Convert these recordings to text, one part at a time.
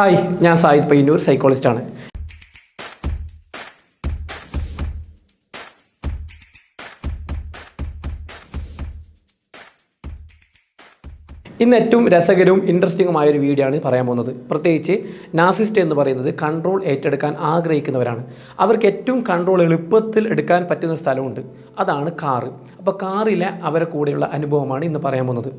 Hi ഞാൻ Zayed Payyanur സൈക്കോളജിസ്റ്റാണ് ഇന്ന് ഏറ്റവും രസകരവും ഇൻട്രസ്റ്റിംഗുമായ ഒരു വീഡിയോ ആണ് പറയാൻ പോകുന്നത്. പ്രത്യേകിച്ച് നാസിസ്റ്റ് എന്ന് പറയുന്നത് കൺട്രോൾ ഏറ്റെടുക്കാൻ ആഗ്രഹിക്കുന്നവരാണ്. അവർക്ക് ഏറ്റവും കൺട്രോൾ എളുപ്പത്തിൽ എടുക്കാൻ പറ്റുന്ന സ്ഥലമുണ്ട്. അതാണ് കാറ് അപ്പോൾ കാറിലെ അവരെ കൂടെയുള്ള അനുഭവമാണ് ഇന്ന് പറയാൻ പോകുന്നത്.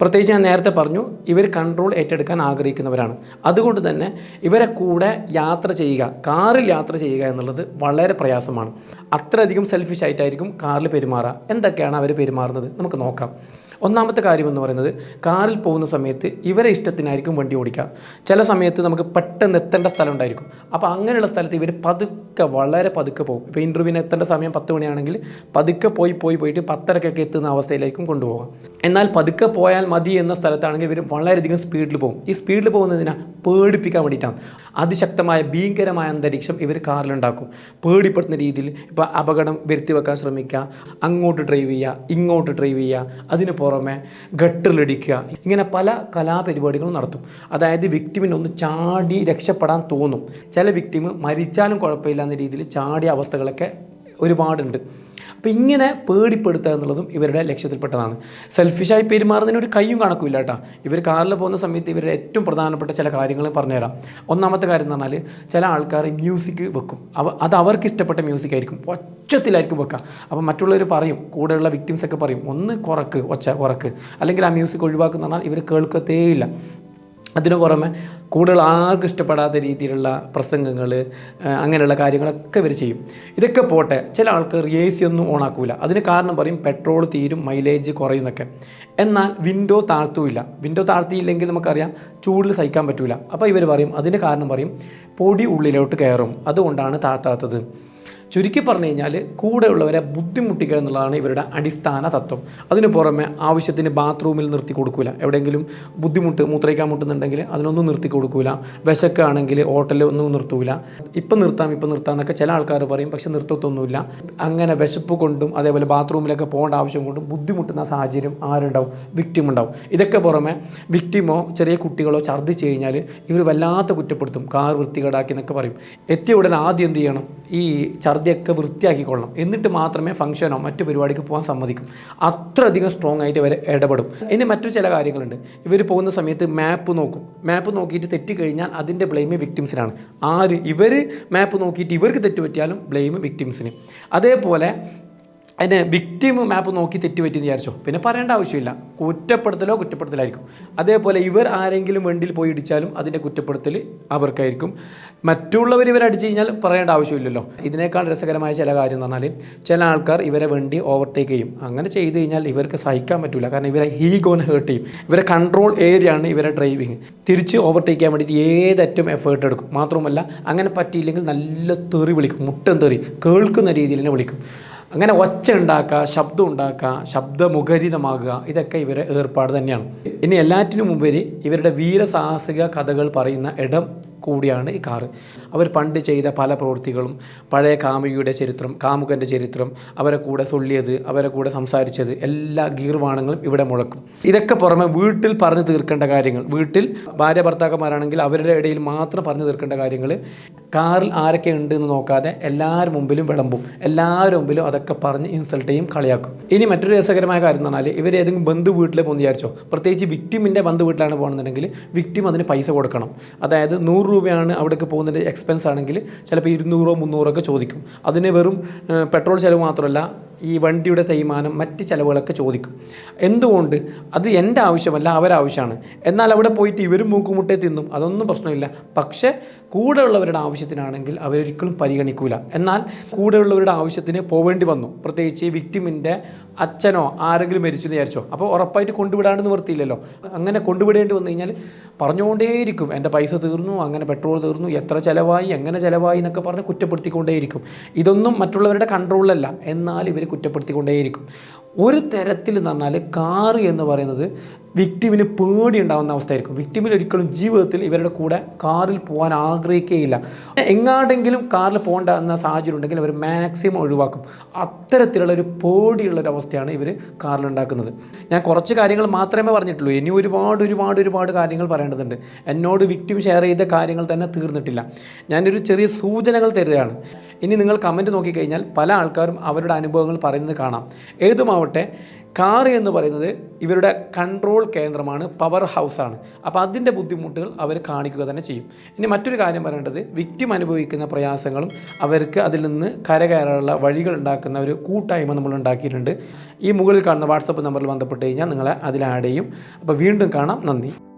പ്രത്യേകിച്ച് ഞാൻ നേരത്തെ പറഞ്ഞു ഇവർ കൺട്രോൾ ഏറ്റെടുക്കാൻ ആഗ്രഹിക്കുന്നവരാണ്. അതുകൊണ്ട് തന്നെ ഇവരെ കൂടെ യാത്ര ചെയ്യുക കാറിൽ യാത്ര ചെയ്യുക എന്നുള്ളത് വളരെ പ്രയാസമാണ്. അത്രയധികം സെൽഫിഷ് ആയിട്ടായിരിക്കും കാറിൽ പെരുമാറുക. എന്തൊക്കെയാണ് അവർ പെരുമാറുന്നത്? നമുക്ക് നോക്കാം. ഒന്നാമത്തെ കാര്യം എന്ന് പറയുന്നത് കാറിൽ പോകുന്ന സമയത്ത് ഇവരെ ഇഷ്ടത്തിനായിരിക്കും വണ്ടി ഓടിക്കുക. ചില സമയത്ത് നമുക്ക് പെട്ടെന്ന് എത്തേണ്ട സ്ഥലം ഉണ്ടായിരിക്കും. അപ്പോൾ അങ്ങനെയുള്ള സ്ഥലത്ത് ഇവർ പതുക്കെ വളരെ പതുക്കെ പോകും. ഇപ്പോൾ ഇന്റർവ്യൂവിന് എത്തേണ്ട സമയം പത്ത് മണിയാണെങ്കിൽ പതുക്കെ പോയി പോയി പോയിട്ട് പത്തരക്കൊക്കെ എത്തുന്ന അവസ്ഥയിലേക്കും കൊണ്ടുപോകാം. എന്നാൽ പതുക്കെ പോയാൽ മതി എന്ന സ്ഥലത്താണെങ്കിൽ ഇവർ വളരെയധികം സ്പീഡിൽ പോകും. ഈ സ്പീഡിൽ പോകുന്നതിനാ പേടിപ്പിക്കാൻ വേണ്ടിയിട്ടാണ്. അതിശക്തമായ ഭീകരമായ അന്തരീക്ഷം ഇവർ കാറിലുണ്ടാക്കും. പേടിപ്പെടുത്തുന്ന രീതിയിൽ ഇപ്പോൾ അപകടം വരുത്തി വെക്കാൻ ശ്രമിക്കുക അങ്ങോട്ട് ഡ്രൈവ് ചെയ്യുക ഇങ്ങോട്ട് ഡ്രൈവ് ചെയ്യുക അതിന് പുറമെ ഗട്ടറിലിടിക്കുക ഇങ്ങനെ പല കലാപരിപാടികളും നടത്തും. അതായത് വിക്ടിമിന് ഒന്ന് ചാടി രക്ഷപ്പെടാൻ തോന്നും. ചില വിക്ടിമ് മരിച്ചാലും കുഴപ്പമില്ല എന്ന രീതിയിൽ ചാടിയ അവസ്ഥകളൊക്കെ ഒരുപാടുണ്ട്. അപ്പോൾ ഇങ്ങനെ പേടിപ്പെടുത്തുക എന്നുള്ളതും ഇവരുടെ ലക്ഷ്യത്തിൽപ്പെട്ടതാണ്. സെൽഫിഷായി പെരുമാറുന്നതിന് ഒരു കയ്യും കണക്കില്ല കേട്ടോ. ഇവർ കാറിൽ പോകുന്ന സമയത്ത് ഇവരുടെ ഏറ്റവും പ്രധാനപ്പെട്ട ചില കാര്യങ്ങൾ പറഞ്ഞുതരാം. ഒന്നാമത്തെ കാര്യം എന്ന് പറഞ്ഞാൽ ചില ആൾക്കാർ മ്യൂസിക് വെക്കും. അവ അത് അവർക്ക് ഇഷ്ടപ്പെട്ട മ്യൂസിക് ആയിരിക്കും. ഒച്ചത്തിലായിരിക്കും വെക്കുക. അപ്പോൾ മറ്റുള്ളവർ പറയും കൂടെയുള്ള വിക്ടിംസ് ഒക്കെ പറയും ഒന്ന് കുറക്ക് ഒച്ച കുറക്ക്. അല്ലെങ്കിൽ ആ മ്യൂസിക് ഒഴിവാക്കുന്ന പറഞ്ഞാൽ ഇവർ കേൾക്കത്തേയില്ല. അതിനു പുറമെ കൂടുതൽ ആർക്കും ഇഷ്ടപ്പെടാത്ത രീതിയിലുള്ള പ്രസംഗങ്ങൾ അങ്ങനെയുള്ള കാര്യങ്ങളൊക്കെ ഇവർ ചെയ്യും. ഇതൊക്കെ പോട്ടെ ചില ആൾക്കാർ എ സി ഒന്നും ഓണാക്കൂല അതിന് കാരണം പറയും പെട്രോൾ തീരും മൈലേജ് കുറയുന്നൊക്കെ എന്നാൽ വിൻഡോ താഴ്ത്തുമില്ല വിൻഡോ താഴ്ത്തിയില്ലെങ്കിൽ നമുക്കറിയാം ചൂടിൽ സഹിക്കാൻ പറ്റൂല. അപ്പോൾ ഇവർ പറയും അതിന് കാരണം പറയും പൊടി ഉള്ളിലോട്ട് കയറും. അതുകൊണ്ടാണ് താഴ്ത്താത്തത്. ചുരുക്കി പറഞ്ഞു കഴിഞ്ഞാൽ കൂടെയുള്ളവരെ ബുദ്ധിമുട്ടിക്കുക എന്നുള്ളതാണ് ഇവരുടെ അടിസ്ഥാന തത്വം. അതിന് പുറമെ ആവശ്യത്തിന് ബാത്റൂമിൽ നിർത്തി കൊടുക്കൂല. എവിടെയെങ്കിലും ബുദ്ധിമുട്ട് മൂത്രയ്ക്കാൻ മുട്ടുന്നുണ്ടെങ്കിൽ അതിനൊന്നും നിർത്തി കൊടുക്കൂല. വിശക്കാണെങ്കിൽ ഹോട്ടലിൽ ഒന്നും നിർത്തൂല. ഇപ്പം നിർത്താം ഇപ്പം നിർത്താം എന്നൊക്കെ ചില ആൾക്കാർ പറയും. പക്ഷെ നിർത്തത്തൊന്നുമില്ല. അങ്ങനെ വിശപ്പ് കൊണ്ടും അതേപോലെ ബാത്റൂമിലൊക്കെ പോകേണ്ട ആവശ്യം കൊണ്ടും ബുദ്ധിമുട്ടുന്ന സാഹചര്യം ആരുണ്ടാവും? വിക്ടിം ഉണ്ടാവും. ഇതൊക്കെ പുറമെ വിക്ടിമോ ചെറിയ കുട്ടികളോ ഛർദ്ദിച്ച് കഴിഞ്ഞാൽ ഇവർ വല്ലാത്ത കുറ്റപ്പെടുത്തും. കാർ വൃത്തികേടാക്കി എന്നൊക്കെ പറയും. എത്തിയ ഉടനെ ആദ്യം എന്ത് ചെയ്യണം? ഈ ഛർദിയൊക്കെ വൃത്തിയാക്കിക്കൊള്ളണം. എന്നിട്ട് മാത്രമേ ഫംഗ്ഷനോ മറ്റു പരിപാടിക്ക് പോകാൻ സമ്മതിക്കും. അത്രയധികം സ്ട്രോങ് ആയിട്ട് ഇവർ ഇടപെടും. ഇനി മറ്റു ചില കാര്യങ്ങളുണ്ട്. ഇവർ പോകുന്ന സമയത്ത് മാപ്പ് നോക്കും. മാപ്പ് നോക്കിയിട്ട് തെറ്റി കഴിഞ്ഞാൽ അതിന്റെ ബ്ലെയിം വിക്ടിംസിനാണ് ആര്? ഇവർ മാപ്പ് നോക്കിയിട്ട് ഇവർക്ക് തെറ്റ് പറ്റിയാലും ബ്ലെയിം വിക്ടിംസിന് അതേപോലെ അതിന് വിക്ടിം മാപ്പ് നോക്കി തെറ്റുപറ്റി വിചാരിച്ചോ. പിന്നെ പറയേണ്ട ആവശ്യമില്ല. കുറ്റപ്പെടുത്തലോ കുറ്റപ്പെടുത്തലായിരിക്കും. അതേപോലെ ഇവർ ആരെങ്കിലും വണ്ടിയിൽ പോയി ഇടിച്ചാലും അതിന്റെ കുറ്റപ്പെടുത്തൽ അവർക്കായിരിക്കും. മറ്റുള്ളവർ ഇവർ അടിച്ചു കഴിഞ്ഞാൽ പറയേണ്ട ആവശ്യമില്ലല്ലോ. ഇതിനേക്കാൾ രസകരമായ ചില കാര്യം എന്ന് പറഞ്ഞാൽ ചില ആൾക്കാർ ഇവരെ വണ്ടി ഓവർടേക്ക് ചെയ്യും. അങ്ങനെ ചെയ്തു കഴിഞ്ഞാൽ ഇവർക്ക് സഹിക്കാൻ പറ്റില്ല കാരണം ഇവരെ ഹീ ഗോൺ ഹേർട്ട് ചെയ്യും. ഇവരെ കൺട്രോൾ ഏരിയ ആണ് ഇവരെ ഡ്രൈവിങ് തിരിച്ച് ഓവർടേക്ക് ചെയ്യാൻ വേണ്ടിയിട്ട് ഏതറ്റം എഫേർട്ട് എടുക്കും. മാത്രമല്ല അങ്ങനെ പറ്റിയില്ലെങ്കിൽ നല്ല തെറി വിളിക്കും. മുട്ടൻ തെറി. കേൾക്കുന്ന രീതിയിൽ തന്നെ വിളിക്കും. അങ്ങനെ ഒച്ച ഉണ്ടാക്കുക ശബ്ദം ഉണ്ടാക്കുക ശബ്ദമുഖരിതമാകുക ഇതൊക്കെ ഇവരെ ഏർപ്പാട് തന്നെയാണ്. ഇനി എല്ലാറ്റിനും ഉപരി ഇവരുടെ വീരസാഹസിക കഥകൾ പറയുന്ന ഇടം കൂടിയാണ് ഈ കാറ്. അവർ പണ്ട് ചെയ്ത പല പ്രവൃത്തികളും പഴയ കാമുകിയുടെ ചരിത്രം കാമുകന്റെ ചരിത്രം അവരെ കൂടെ സൊല്ലിയത് അവരെ കൂടെ സംസാരിച്ചത് എല്ലാ ഗീർവാണങ്ങളും ഇവിടെ മുഴക്കും. ഇതൊക്കെ പുറമെ വീട്ടിൽ പറഞ്ഞു തീർക്കേണ്ട കാര്യങ്ങൾ വീട്ടിൽ ഭാര്യ ഭർത്താക്കന്മാരാണെങ്കിൽ അവരുടെ ഇടയിൽ മാത്രം പറഞ്ഞു തീർക്കേണ്ട കാര്യങ്ങൾ കാറിൽ ആരൊക്കെ ഉണ്ട് എന്ന് നോക്കാതെ എല്ലാവരും മുമ്പിലും വിളമ്പും എല്ലാവരും മുമ്പിലും അതൊക്കെ പറഞ്ഞ് ഇൻസൾട്ട് ചെയ്യും കളിയാക്കും. ഇനി മറ്റൊരു രസകരമായ കാര്യം എന്ന് പറഞ്ഞാൽ ഇവർ ഏതെങ്കിലും ബന്ധു വീട്ടിൽ പോകുന്ന വിചാരിച്ചോ? പ്രത്യേകിച്ച് വിക്ടിമിന്റെ ബന്ധു വീട്ടിലാണ് പോകുന്നുണ്ടെങ്കിൽ വിക്ടിം അതിന് പൈസ കൊടുക്കണം. അതായത് നൂറ് രൂപയാണ് അവിടേക്ക് പോകുന്നതിന്റെ എക്സ്പെൻസ് ആണെങ്കിൽ ചിലപ്പോൾ ഇരുന്നൂറോ മുന്നൂറോ ഒക്കെ ചോദിക്കും. അതിന് വെറും പെട്രോൾ ചിലവ് മാത്രമല്ല ഈ വണ്ടിയുടെ തേയ്മാനം മറ്റ് ചിലവുകളൊക്കെ ചോദിക്കും. എന്തുകൊണ്ട്? അത് എന്റെ ആവശ്യമല്ല അവരാവശ്യമാണ്. എന്നാൽ അവിടെ പോയിട്ട് ഇവരും മൂക്കുമുട്ടേ തിന്നും. അതൊന്നും പ്രശ്നമില്ല. പക്ഷേ കൂടെയുള്ളവരുടെ ആവശ്യത്തിനാണെങ്കിൽ അവരൊരിക്കലും പരിഗണിക്കൂല. എന്നാൽ കൂടെയുള്ളവരുടെ ആവശ്യത്തിന് പോവേണ്ടി വന്നു. പ്രത്യേകിച്ച് വിക്ടിമിന്റെ അച്ഛനോ ആരെങ്കിലും മരിച്ചു വിചാരിച്ചോ. അപ്പോൾ ഉറപ്പായിട്ട് കൊണ്ടുവിടാണ്ട് നിവർത്തിയില്ലല്ലോ. അങ്ങനെ കൊണ്ടുവിടേണ്ടി വന്നു കഴിഞ്ഞാൽ പറഞ്ഞുകൊണ്ടേയിരിക്കും. എന്റെ പൈസ തീർന്നു അങ്ങനെ പെട്രോൾ തീർന്നു എത്ര ചിലവായി എങ്ങനെ ചിലവായി എന്നൊക്കെ പറഞ്ഞ് കുറ്റപ്പെടുത്തിക്കൊണ്ടേയിരിക്കും. ഇതൊന്നും മറ്റുള്ളവരുടെ കൺട്രോളിലല്ല എന്നാൽ ഇവർ കുറ്റപ്പെടുത്തിക്കൊണ്ടേയിരിക്കും. ഒരു തരത്തിൽ എന്ന് പറഞ്ഞാൽ കാറ് എന്ന് പറയുന്നത് വിക്ടിമിന് പേടി ഉണ്ടാകുന്ന അവസ്ഥയായിരിക്കും. വിക്ടിമിന് ഒരിക്കലും ജീവിതത്തിൽ ഇവരുടെ കൂടെ കാറിൽ പോകാൻ ആഗ്രഹിക്കുകയില്ല എങ്ങാടെങ്കിലും കാറിൽ പോകേണ്ട എന്ന സാഹചര്യം ഉണ്ടെങ്കിൽ അവർ മാക്സിമം ഒഴിവാക്കും. അത്തരത്തിലുള്ള ഒരു പേടിയുള്ള ഒരു അവസ്ഥയാണ് ഇവർ കാറിൽ ഉണ്ടാക്കുന്നത് ഞാൻ കുറച്ച് കാര്യങ്ങൾ മാത്രമേ പറഞ്ഞിട്ടുള്ളൂ. ഇനി ഒരുപാട് ഒരുപാട് ഒരുപാട് കാര്യങ്ങൾ പറയേണ്ടതുണ്ട്. എന്നോട് വിക്ടിം ഷെയർ ചെയ്ത കാര്യങ്ങൾ തന്നെ തീർന്നിട്ടില്ല. ഞാനൊരു ചെറിയ സൂചനകൾ തരികയാണ്. ഇനി നിങ്ങൾ കമന്റ് നോക്കിക്കഴിഞ്ഞാൽ പല ആൾക്കാരും അവരുടെ അനുഭവങ്ങൾ പറയുന്നത് കാണാം. ഏതുമാവട്ടെ കാർ എന്ന് പറയുന്നത് ഇവരുടെ കൺട്രോൾ കേന്ദ്രമാണ് പവർ ഹൗസാണ് അപ്പോൾ അതിന്റെ ബുദ്ധിമുട്ടുകൾ അവർ കാണിക്കുക തന്നെ ചെയ്യും. ഇനി മറ്റൊരു കാര്യം പറയേണ്ടത് വിക്റ്റിം അനുഭവിക്കുന്ന പ്രയാസങ്ങളും അവർക്ക് അതിൽ നിന്ന് കരകയറാനുള്ള വഴികൾ ഉണ്ടാക്കുന്ന ഒരു കൂട്ടായ്മ നമ്മൾ ഉണ്ടാക്കിയിട്ടുണ്ട്. ഈ മുകളിൽ കാണുന്ന വാട്സപ്പ് നമ്പറിൽ ബന്ധപ്പെട്ട് കഴിഞ്ഞാൽ നിങ്ങളെ അതിൽ ആഡ് ചെയ്യും. അപ്പോൾ വീണ്ടും കാണാം. നന്ദി.